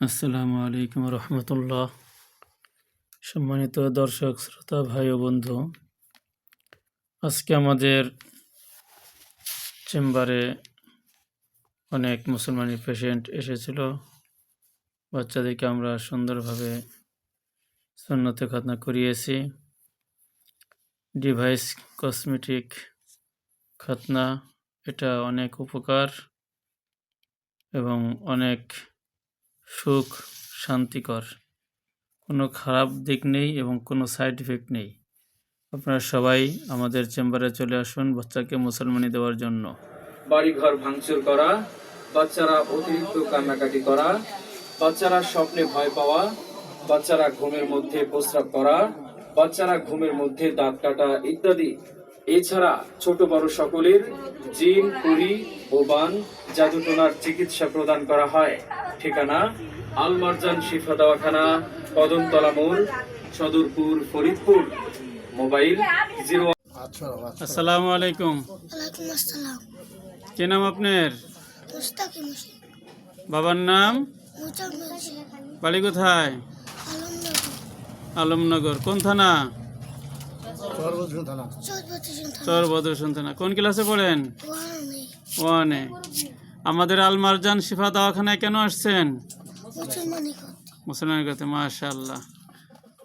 আসসালামু আলাইকুম রহমতুল্লাহ। সম্মানিত দর্শক, শ্রোতা, ভাই ও বন্ধু, আজকে আমাদের চেম্বারে অনেক মুসলমানি পেশেন্ট এসেছিল। বাচ্চাদেরকে আমরা সুন্দরভাবে সন্ন্যতে খাতনা করিয়েছি। ডিভাইস কসমেটিক খাতনা, এটা অনেক উপকার এবং অনেক সুখ শান্তিকর। কোনো খারাপ দিক নেই এবং কোনো সাইড ইফেক্ট নেই। আপনারা সবাই আমাদের চেম্বারে চলে আসুন বাচ্চাকে মুসলমানি দেওয়ার জন্য। বাড়িঘর ভাঙচুর করা, বাচ্চারা অতিরিক্ত কান্নাকাটি করা, বাচ্চারা স্বপ্নে ভয় পাওয়া, বাচ্চারা ঘুমের মধ্যে প্রস্রাব করা, বাচ্চারা ঘুমের মধ্যে দাঁত কাটা ইত্যাদি। এছাড়া ছোট বড় সকলের জিন পুরি ও বান জাদুটোনার চিকিৎসা প্রদান করা হয়। ঠিকানা আলমারজান শিফা দওয়াখানা কদমতলা মোড় সদরপুর ফরিদপুর। মোবাইল জিরো আসসালামু আলাইকুম। ওয়ালাইকুম আসসালাম। কি নাম আপনার? বাবার নাম? বাড়ি কোথায়? আলমনগর। কোন থানা? চর বদরসন থানা। কোন ক্লাসে পড়েন? ওয়ানি। ওয়ানে। আমাদের আলমারজান শিফা দওয়াখানায় কেন আসছেন? মুসলমানি করতে মুসলমান মাশাল্লাহ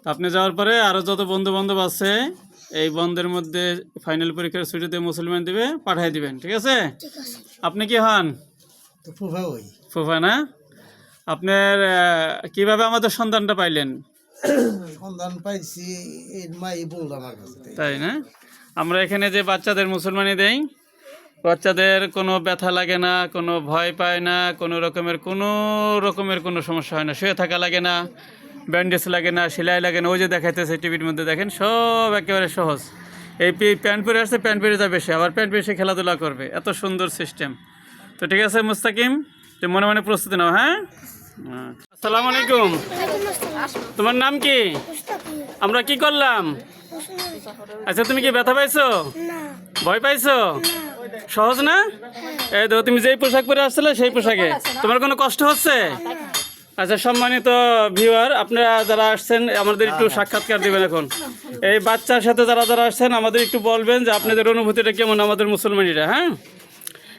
তা আপনি যাওয়ার পরে আরও যত বন্ধু বান্ধব আছে এই বন্ধের মধ্যে ফাইনাল পরীক্ষার ছুটিতে মুসলমান দিবে পাঠাই দিবেন ঠিক আছে? আপনি কি হন? ফুফা না? আপনার কীভাবে আমাদের সন্তানটা পাইলেন? সন্ধান পাইছি মাই তাই না? আমরা এখানে যে বাচ্চাদের মুসলমানি দেই বাচ্চাদের কোনো ব্যথা লাগে না কোনো ভয় পায় না কোনো রকমের কোনো রকমের কোনো সমস্যা হয় না। শুয়ে থাকা লাগে না ব্যান্ডেজ লাগে না সেলাই লাগে না। ওই যে দেখাইতেছে টিভির মধ্যে দেখেন সব একেবারে সহজ। এই পি- প্যান্ট পরে আসছে প্যান্ট পরে যাবে সে আবার প্যান্ট পরে সে খেলাধুলা করবে। এত সুন্দর সিস্টেম তো ঠিক আছে মুস্তাকিম তুমি মনে মনে প্রস্তুতি নাও হ্যাঁ? আচ্ছা। আসসালামু আলাইকুম। তোমার নাম কি? আমরা কি করলাম? আচ্ছা তুমি কি ব্যথা পাইছো? ভয় পাইছো? সহজ না? এই তো তুমি যেই পোশাক পরে আসছিলে সেই পোশাকে। তোমার কোনো কষ্ট হচ্ছে? আচ্ছা সম্মানিত ভিউয়ার আপনারা যারা আসছেন আমাদের একটু সাক্ষাৎকার দিবেন এখন। এই বাচ্চার সাথে যারা যারা আসছেন আমাদের একটু বলবেন যে আপনাদের অনুভূতিটা কেমন আমাদের মুসলমানিরা হ্যাঁ?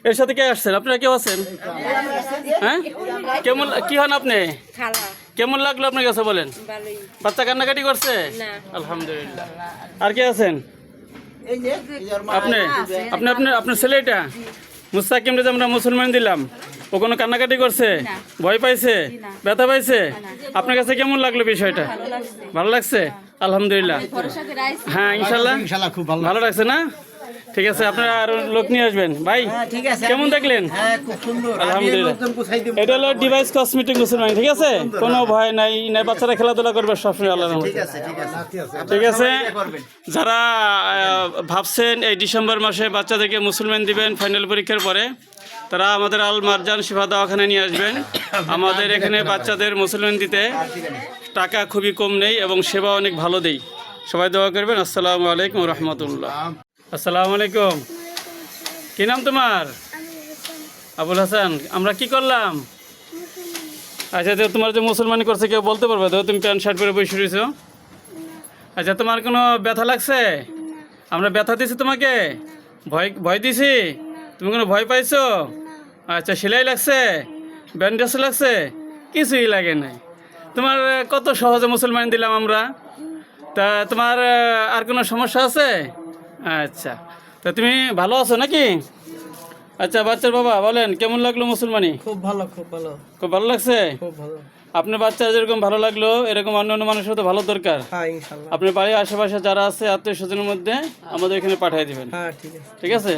এর সাথে কে আসছেন? আপনারা কেউ আছেন? হ্যাঁ? কেমন কি হন আপনি? কেমন লাগল আপনার কাছে বলেন? বাচ্চা কান্নাকাটি করছে? আলহামদুলিল্লাহ। আর কে আছেন? আপনি আপনি আপনি আপনার ছেলে ছেলেটা মুস্তাকিমরে যে আমরা মুসলমান দিলাম ও কোনো কান্নাকাটি করছে? ভয় পাইছে? ব্যথা পাইছে? আপনার কাছে কেমন লাগল বিষয়টা? ভালো লাগছে। আলহামদুলিল্লাহ। হ্যাঁ ইনশাল্লাহ ভালো ভালো লাগছে না? ঠিক আছে আপনারা আরও লোক নিয়ে আসবেন। ভাই ঠিক আছে কেমন দেখলেন? হ্যাঁ খুব সুন্দর। আলহামদুলিল্লাহ। এটা হলো ডিভাইস কসমেটিক মুসলমান ঠিক আছে? কোনো ভয় নাই না বাচ্চারা খেলাধুলা করবে সবসময় আল্লাহ ঠিক আছে ঠিক আছে যারা ভাবছেন এই ডিসেম্বর মাসে বাচ্চাদেরকে মুসলমান দিবেন ফাইনাল পরীক্ষার পরে তারা আমাদের আল মারজান শিফা দওয়াখানে নিয়ে আসবেন। আমাদের এখানে বাচ্চাদের মুসলমান দিতে টাকা খুবই কম নেই এবং সেবা অনেক ভালো দেই। সবাই দোয়া করবেন। আসসালামু আলাইকুম রহমতুল্লাহ। আসসালামু আলাইকুম। কি নাম তোমার? আবুল হাসান, আমরা কি করলাম? আচ্ছা তো তোমার যে মুসলমানি করছে, কেউ বলতে পারবে? তো তুমি প্যান্ট, শার্ট পরে বসে রয়েছো। আচ্ছা তোমার কোনো ব্যথা লাগছে? আমরা ব্যথা দিছি তোমাকে? ভয় ভয় দিছি তুমি কোনো ভয় পাইছো? আচ্ছা সেলাই লাগছে? ব্যান্ডেজ লাগছে? কিছুই লাগে নাই। তোমার, কত সহজে মুসলমান দিলাম আমরা? তা তোমার আর কোনো সমস্যা আছে? আচ্ছা। তা তুমি ভালো আছো নাকি? আচ্ছা বাচ্চার বাবা বলেন কেমন লাগল মুসলমানি? খুব ভালো খুব ভালো। খুব ভালো লাগছে? খুব ভালো। আপনার বাচ্চা যেরকম ভালো লাগল এরকম অন্য অন্য মানুষের তো ভালো দরকার। হ্যাঁ আপনার বাড়ির আশেপাশে যারা আছে আত্মীয় স্বজনের মধ্যে আমাদের এখানে পাঠিয়ে দিবেন। হ্যাঁ ঠিক আছে।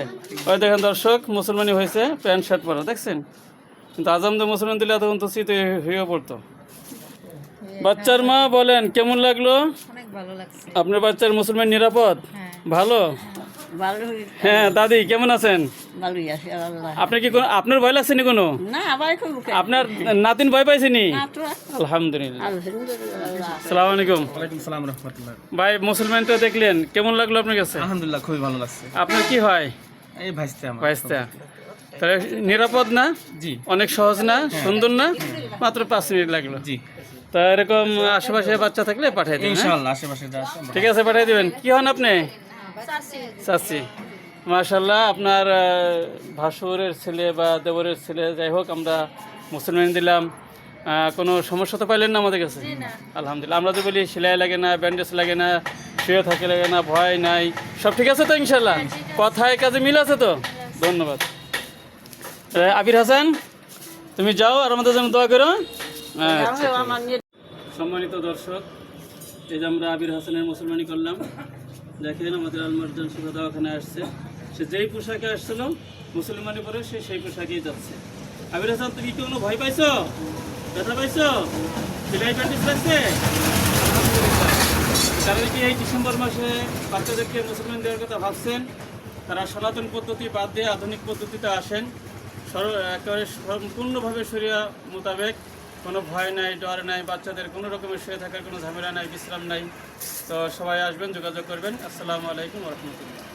ওই দেখেন দর্শক মুসলমানি হয়েছে প্যান্ট শার্ট পরা দেখছেন? কিন্তু আজাম তো মুসলমান দিলে তখন তো শীত হয়ে পড়তো। বাচ্চার মা বলেন কেমন লাগল? অনেক ভালো লাগছে। আপনার বাচ্চার মুসলমান নিরাপদ? ভালো? হ্যাঁ দাদি কেমন আছেন? ভালোই আছে আল্লাহ। কি কোনো আপনার ভয় লাগছে নি কোনো? না আবার আপনার নাতিন ভয় পাইছেনি তো আলহামদুলিল্লাহ। আলাইকুম। ওয়ালাইকুম সালাম রহমতুল্লাহ। ভাই মুসলমান তো দেখলেন কেমন লাগল আপনার কাছে? আলহামদুলিল্লাহ খুবই ভালো লাগছে। আপনার কি হয়? এই ভাইস্তে আমার। ভাইস্তা। তাহলে নিরাপদ না? জি। অনেক সহজ না? সুন্দর না? মাত্র পাঁচ মিনিট লাগল। জি। তা এরকম আশেপাশে বাচ্চা থাকলে পাঠিয়ে দিন হ্যাঁ? ইনশাআল্লাহ আশেপাশে ঠিক আছে পাঠিয়ে দিবেন। কি হন আপনি? চাচ্ছি মাশাল্লাহ আপনার ভাসুরের ছেলে বা দেবরের ছেলে যাই হোক আমরা মুসলমান দিলাম। কোনো সমস্যা তো পাইলেন না আমাদের কাছে? আলহামদুলিল্লাহ আমরা তো বলি সেলাই লাগে না ব্যান্ডেজ লাগে না শুয়ে থাকে লাগে না ভয় নাই। সব ঠিক আছে তো ইনশাল্লাহ কথায় কাজে মিল আছে তো? ধন্যবাদ। আবির হাসান তুমি যাও আর আমাদের জন্য দোয়া করো। আচ্ছা, সম্মানিত দর্শক এই যে আমরা আবির হাসানের মুসলমানি করলাম। দেখেন আমাদের আলমারজান শিবা দওয়াখানে আসছে। সে যেই পোশাকে আসছিল, মুসলমানি পরে সে সেই পোশাকেই যাচ্ছে। আবির হাসান, তুমি কি কোনো ভয় পাইছো? ব্যথা পাইছো? সেলাই প্যান্টিস পাইছে যারা কি এই ডিসেম্বর মাসে বাচ্চাদেরকে মুসলমান দেওয়ার কথা ভাবছেন? তারা সনাতন পদ্ধতি বাদ দিয়ে আধুনিক পদ্ধতিতে আসেন। সর- একেবারে সম্পূর্ণভাবে শরিয়া মোতাবেক কোনো ভয় নাই, ডর নাই, বাচ্চাদের কোনো রকমের শুয়ে থাকার কোনো ঝামেলা নাই, বিশ্রাম নাই। তো সবাই আসবেন, যোগাযোগ করবেন। আসসালামু আলাইকুম রহমতুল্লাহ।